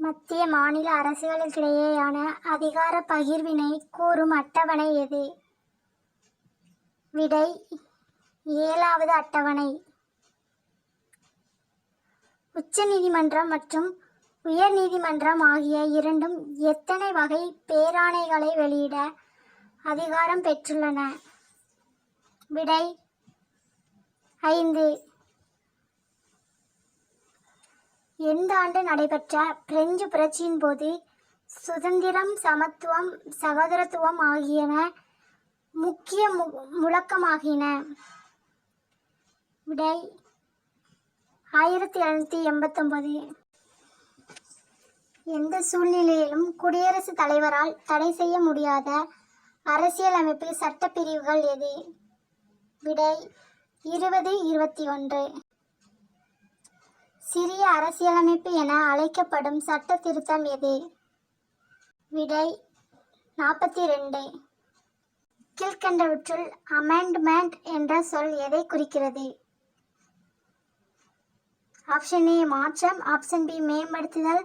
மத்திய மாநில அரசுகளுக்கிடையேயான அதிகார பகிர்வினை கூறும் அட்டவணை எது? விடை ஏழாவது அட்டவணை. உச்சநீதிமன்றம் மற்றும் உயர் நீதிமன்றம் ஆகிய இரண்டும் எத்தனை வகை பேராணைகளை வெளியிட அதிகாரம் பெற்றுள்ளன? விடை ஐந்து. எந்த ஆண்டு நடைபெற்ற பிரெஞ்சு புரட்சியின் போது சுதந்திரம் சமத்துவம் சகோதரத்துவம் ஆகியன முக்கிய மு- முழக்கமாகின. விடை ஆயிரத்தி எழுநூற்றி எண்பத்தொம்பது எந்த சூழ்நிலையிலும் குடியரசுத் தலைவரால் தடை செய்ய முடியாத அரசியலமைப்பு சட்டப்பிரிவுகள் எது? விடை இருபது இருபத்தி ஒன்று. சிறிய அரசியலமைப்பு என அழைக்கப்படும் சட்ட திருத்தம் எது? விடை நாற்பத்தி ரெண்டு கீழ்கண்டவற்றுள் அமெண்ட்மெண்ட் என்ற சொல் எதை குறிக்கிறது? ஆப்ஷன் ஏ மாற்றம் ஆப்ஷன் பி மேம்படுத்துதல்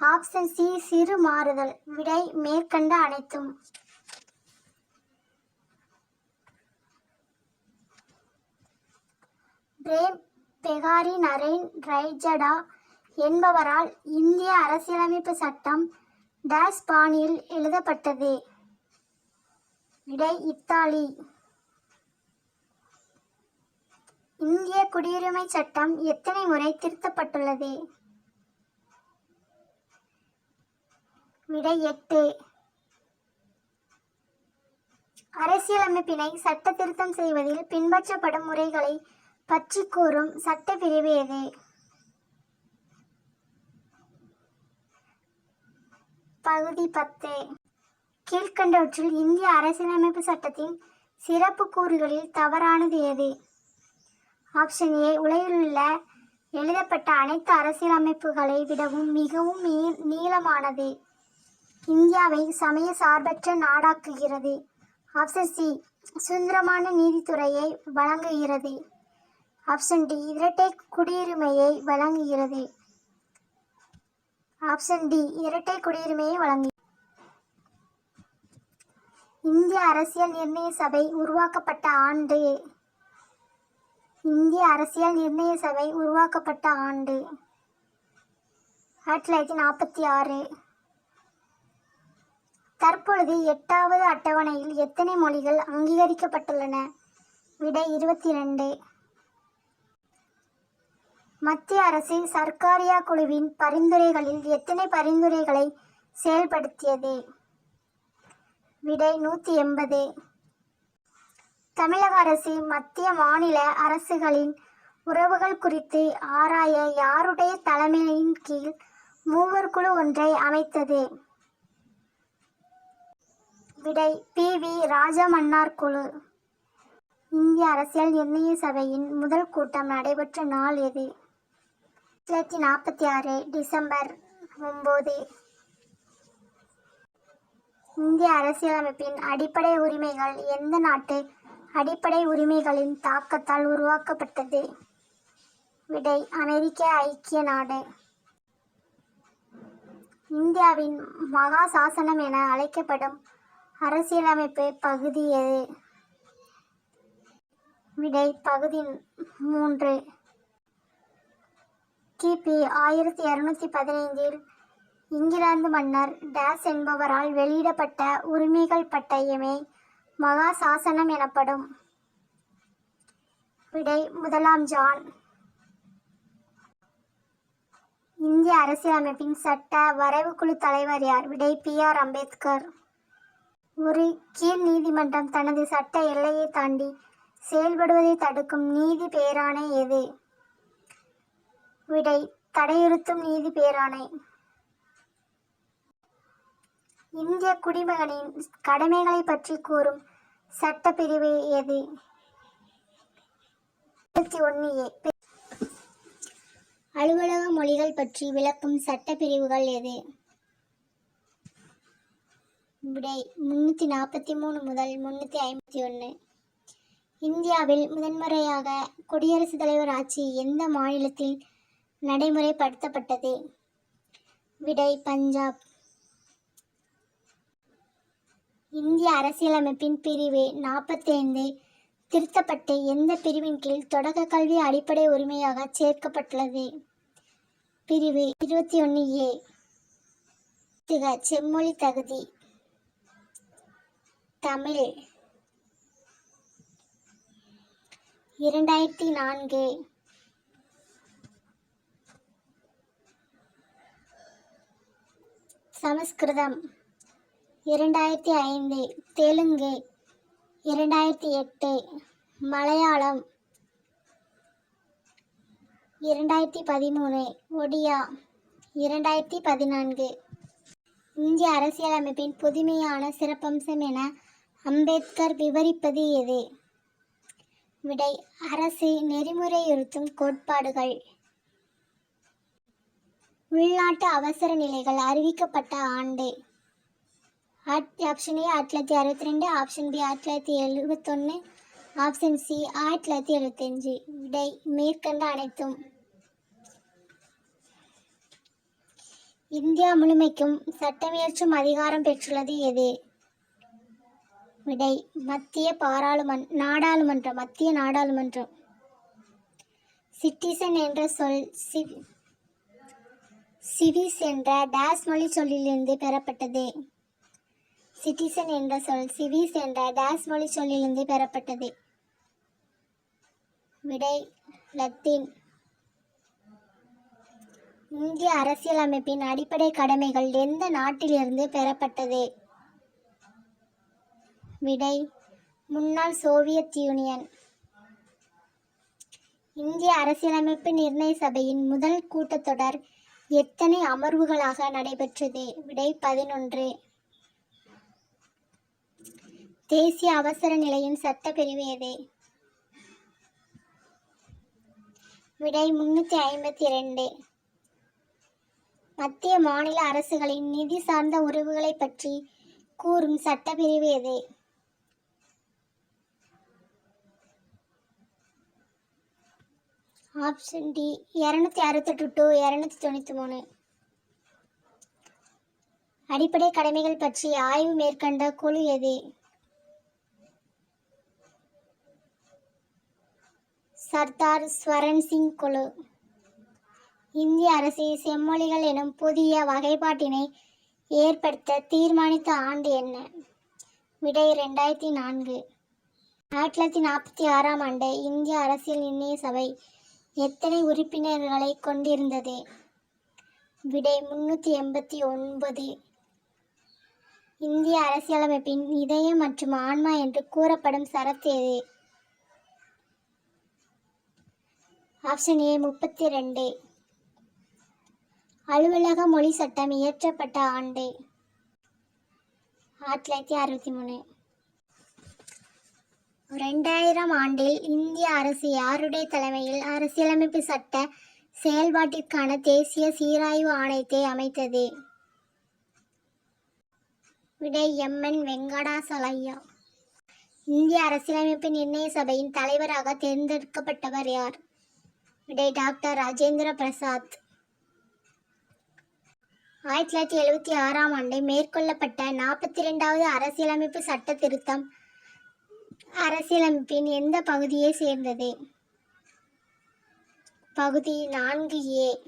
ஆப்ஷன் சி சிறு மாறுதல். விடை மேற்கண்ட அனைத்தும். பிரேம் பெகாரி நரேன் ரைஜடா என்பவரால் இந்திய அரசியலமைப்பு சட்டம் டேஸ் பாணியில் எழுதப்பட்டது. விடை இத்தாலி. இந்திய குடியுரிமை சட்டம் எத்தனை முறை திருத்தப்பட்டுள்ளது? விடை எட்டு. அரசியலமைப்பினை சட்ட திருத்தம் செய்வதில் பின்பற்றப்படும் முறைகளை பற்றி கூறும் சட்டப்பிரிவு எது? பகுதி பத்து. கீழ்கண்டவற்றில் இந்திய அரசியலமைப்பு சட்டத்தின் சிறப்பு கூறுகளில் தவறானது எது? ஆப்ஷன் ஏ உலகிலுள்ள எழுதப்பட்ட அனைத்து அரசியலமைப்புகளை விடவும் மிகவும் நீ- நீளமானது. இந்தியாவை சமய சார்பற்ற நாடாக்குகிறது. ஆப்ஷன் சி சுதந்திரமான நீதித்துறையை வழங்குகிறது. ஆப்ஷன் டி இரட்டை குடியுரிமையை வழங்குகிறது. ஆப்ஷன் டி இரட்டை குடியுரிமையை வழங்கு. இந்திய அரசியல் நிர்ணய சபை உருவாக்கப்பட்ட ஆண்டு. இந்திய அரசியல் நிர்ணய சபை உருவாக்கப்பட்ட ஆண்டு. ஆயிரத்தி தொள்ளாயிரத்தி நாற்பத்தி ஆறு. தற்பொழுது எட்டாவது அட்டவணையில் எத்தனை மொழிகள் அங்கீகரிக்கப்பட்டுள்ளன? விடை இருபத்தி ரெண்டு மத்திய அரசின் சர்க்காரியா குழுவின் பரிந்துரைகளில் எத்தனை பரிந்துரைகளை செயல்படுத்தியது? விடை நூற்றி எண்பது. தமிழக அரசு மத்திய மாநில அரசுகளின் உறவுகள் குறித்து ஆராய யாருடைய தலைமையின் கீழ் மூவர் குழு ஒன்றை அமைத்தது? விடை பி. வி. ராஜமன்னார் குழு. இந்திய அரசியல் நிர்ணய சபையின் முதல் கூட்டம் நடைபெற்ற நாள் எது? தொள்ளாயிரத்தி நாற்பத்தி ஆறு டிசம்பர் ஒம்பது. இந்திய அரசியலமைப்பின் அடிப்படை உரிமைகள் எந்த நாட்டு அடிப்படை உரிமைகளின் தாக்கத்தால் உருவாக்கப்பட்டது? விடை அமெரிக்க ஐக்கிய நாடு. இந்தியாவின் மகா சாசனம் என அழைக்கப்படும் அரசியலமைப்பு பகுதி எது? விடை பகுதி மூன்று. கிபி ஆயிரத்தி இரநூத்தி பதினைந்தில் இங்கிலாந்து மன்னர் டேஸ் என்பவரால் வெளியிடப்பட்ட உரிமைகள் பட்டயமே மகா சாசனம் எனப்படும். விடை முதலாம் ஜான். இந்திய அரசியலமைப்பின் சட்ட வரைவுக்குழு தலைவர் யார்? விடை பி ஆர் அம்பேத்கர். ஒரு கீழ் நீதிமன்றம் தனது சட்ட எல்லையை தாண்டி செயல்படுவதை தடுக்கும் நீதி பேராணை எது? விடை தடையுறுத்தும் நீதி பேராணை. இந்திய குடிமகனின் கடமைகளை பற்றி கூறும் சட்டப்பிரிவு எது? இருபத்தி ஒன்று ஏ. அலுவலக மொழிகள் பற்றி விளக்கும் சட்டப்பிரிவுகள் எது? விடை முன்னூற்றி நாற்பத்தி மூணு முதல் முன்னூற்றி ஐம்பத்தி ஒன்று இந்தியாவில் முதன்முறையாக குடியரசுத் தலைவர் ஆட்சி எந்த மாநிலத்தில் நடைமுறைப்படுத்தப்பட்டது. விடை பஞ்சாப். இந்திய அரசியலமைப்பின் பிரிவு நாற்பத்தைந்து. திருத்தப்பட்டு எந்த பிரிவின் கீழ் தொடக்க கல்வி அடிப்படை உரிமையாக சேர்க்கப்பட்டுள்ளது. பிரிவு இருபத்தி ஒன்று ஏ. திக செம்மொழி தகுதி. தமிழ். இரண்டாயிரத்தி நான்கு. சமஸ்கிருதம். இரண்டாயிரத்தி ஐந்து தெலுங்கு. இரண்டாயிரத்தி எட்டு மலையாளம். இரண்டாயிரத்தி பதிமூணு ஒடியா. இரண்டாயிரத்தி பதினான்கு இந்திய அரசியலமைப்பின் புதுமையான சிறப்பம்சம் என அம்பேத்கர் விவரிப்பது எது? விடை அரசு நெறிமுறையுறுத்தும் கோட்பாடுகள். உள்நாட்டு அவசர நிலைகள் அறிவிக்கப்பட்ட ஆண்டு. ஆட்- ஆப்ஷன் ஏ ஆயிரத்தி தொள்ளாயிரத்தி அறுபத்தி ரெண்டு ஆப்ஷன் பி ஆயிரத்தி தொள்ளாயிரத்தி எழுபத்தொன்று ஆப்ஷன் சி ஆயிரத்தி தொள்ளாயிரத்தி எழுபத்தஞ்சு. விடை மேற்கண்ட அனைத்தும். இந்தியா முழுமைக்கும் சட்டமியற்றும் அதிகாரம் பெற்றுள்ளது எது? விடை மத்திய பாராளுமன் நாடாளுமன்றம் மத்திய நாடாளுமன்றம். சிட்டிசன் என்ற சொல் சி சிவிஸ் என்ற டேஸ் மொழி சொல்லிலிருந்து பெறப்பட்டது. சிட்டிசன் என்ற சொல் சிவிஸ் என்ற டேஸ் மொழி சொல்லிலிருந்து பெறப்பட்டது. விடை லத்தீன். இந்திய அரசியலமைப்பின் அடிப்படை கடமைகள் எந்த நாட்டிலிருந்து பெறப்பட்டது? விடை முன்னாள் சோவியத் யூனியன். இந்திய அரசியலமைப்பு நிர்ணய சபையின் முதல் கூட்டத்தொடர் எத்தனை அமர்வுகளாக நடைபெற்றது? விடை பதினொன்று. தேசிய அவசர நிலையின் சட்டப்பிரிவு எது? விடை முன்னூற்றி ஐம்பத்தி ரெண்டு மத்திய மாநில அரசுகளின் நிதி சார்ந்த உறவுகளை பற்றி கூறும் சட்டப்பிரிவு எது? ஆப்ஷன் டி இரநூத்தி அறுபத்தெட்டு டு இரநூத்தி தொண்ணூற்றி மூணு. அடிப்படை கடமைகள் பற்றி ஆய்வு மேற்கொண்ட குழு எது? சர்தார் ஸ்வரன் சிங் குழு. இந்திய அரசு செம்மொழிகள் எனும் புதிய வகைப்பாட்டினை ஏற்படுத்த தீர்மானித்த ஆண்டு என்ன? விடை ரெண்டாயிரத்தி நான்கு. ஆயிரத்தி தொள்ளாயிரத்தி நாற்பத்தி ஆறாம் ஆண்டு இந்திய அரசியல் நிர்ணய சபை எத்தனை உறுப்பினர்களை கொண்டிருந்தது? விடை முன்னூற்றி எண்பத்தி ஒன்பது. இந்திய அரசியலமைப்பின் இதயம் மற்றும் ஆன்மா என்று கூறப்படும் சரத் எது? ஆப்ஷன் ஏ முப்பத்தி ரெண்டு. அலுவலக மொழி சட்டம் இயற்றப்பட்ட ஆண்டு ஆயிரத்தி தொள்ளாயிரத்தி அறுபத்தி மூணு. இரண்டாயிரம் ஆண்டில் இந்திய அரசு யாருடைய தலைமையில் அரசியலமைப்பு சட்ட செயல்பாட்டிற்கான தேசிய சீராய்வு ஆணையத்தை அமைத்தது? விடை எம்என் வெங்கடாசலையா இந்திய அரசியலமைப்பு நிர்ணய சபையின் தலைவராக தேர்ந்தெடுக்கப்பட்டவர் யார்? விடை டாக்டர் ராஜேந்திர பிரசாத். ஆயிரத்தி தொள்ளாயிரத்தி எழுபத்தி ஆறாம் ஆண்டு மேற்கொள்ளப்பட்ட நாற்பத்தி ரெண்டாவது அரசியலமைப்பு சட்ட திருத்தம் அரசியலமைப்பின் எந்த பகுதியை சேர்ந்தது? பகுதி நான்கு ஏ.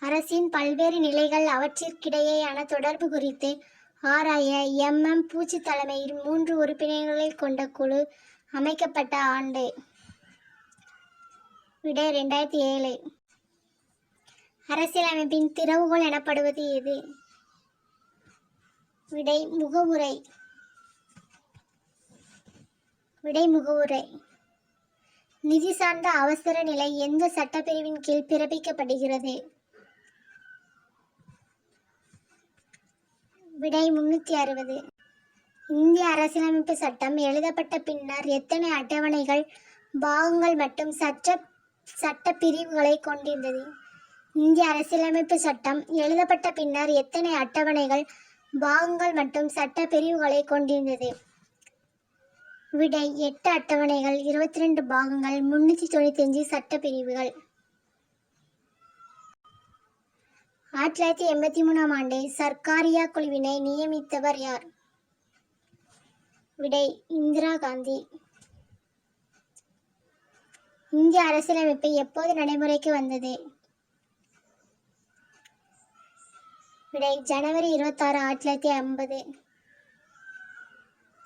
அரசின் பல்வேறு நிலைகள் அவற்றிற்கிடையேயான தொடர்பு குறித்து ஆராய எம். எம். பூச்சி தலைமையில் மூன்று உறுப்பினர்களை கொண்ட குழு அமைக்கப்பட்ட ஆண்டு விடை ரெண்டாயிரத்தி ஏழு. அரசியலமைப்பின் திறவுகோல் எனப்படுவது எது? விடை முகவுரை. விடை முகவுரை நிதி சார்ந்த அவசர நிலை எந்த சட்டப்பிரிவின் கீழ் பிறப்பிக்கப்படுகிறது விடை முன்னூற்றி அறுபது. இந்திய அரசியலமைப்பு சட்டம் எழுதப்பட்ட பின்னர் எத்தனை அட்டவணைகள் பாகங்கள் மற்றும் சட்ட சட்ட பிரிவுகளை கொண்டிருந்தது? இந்திய அரசியலமைப்பு சட்டம் எழுதப்பட்ட பின்னர் எத்தனை அட்டவணைகள் பாகங்கள் மற்றும் சட்ட பிரிவுகளை கொண்டிருந்தது? விடை எட்டு அட்டவணைகள் இருபத்தி ரெண்டு பாகங்கள் முன்னூற்றி தொண்ணூத்தஞ்சு அஞ்சு சட்டப்பிரிவுகள். ஆயிரத்தி தொள்ளாயிரத்தி எண்பத்தி மூணாம் ஆண்டு சர்க்காரியா குழுவினை நியமித்தவர் யார்? விடை இந்திரா காந்தி. இந்திய அரசியலமைப்பு எப்போது நடைமுறைக்கு வந்தது? விடை ஜனவரி இருபத்தாறு ஆயிரத்தி தொள்ளாயிரத்தி ஐம்பது.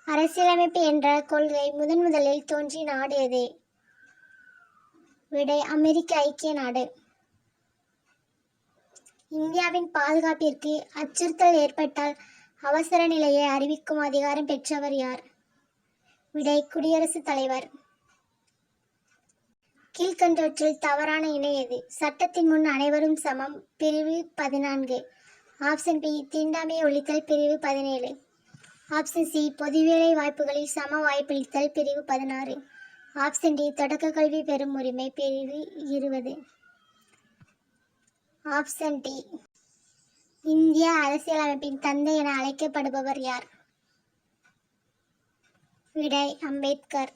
அரசியலமைப்பு என்ற கொள்கை முதன் முதலில் தோன்றிய நாடு எது விடை அமெரிக்க ஐக்கிய நாடு. இந்தியாவின் பாதுகாப்பிற்கு அச்சுறுத்தல் ஏற்பட்டால் அவசர நிலையை அறிவிக்கும் அதிகாரம் பெற்றவர் யார்? விடை குடியரசுத் தலைவர். கீழ்கண்டவற்றில் தவறான இணை எது? சட்டத்தின் முன் அனைவரும் சமம். பிரிவு பதினான்கு. ஆப்ஷன் பி தீண்டாமை ஒழித்தல் பிரிவு பதினேழு. ஆப்ஷன் சி பொதுவேலை வாய்ப்புகளில் சம வாய்ப்பளித்தல் பிரிவு பதினாறு. ஆப்ஷன் டி தொடக்க கல்வி பெறும் உரிமை பிரிவு இருபது. ஆப்ஷன் டி இந்திய அரசியலமைப்பின் தந்தை என அழைக்கப்படுபவர் யார்? விடை அம்பேத்கர்.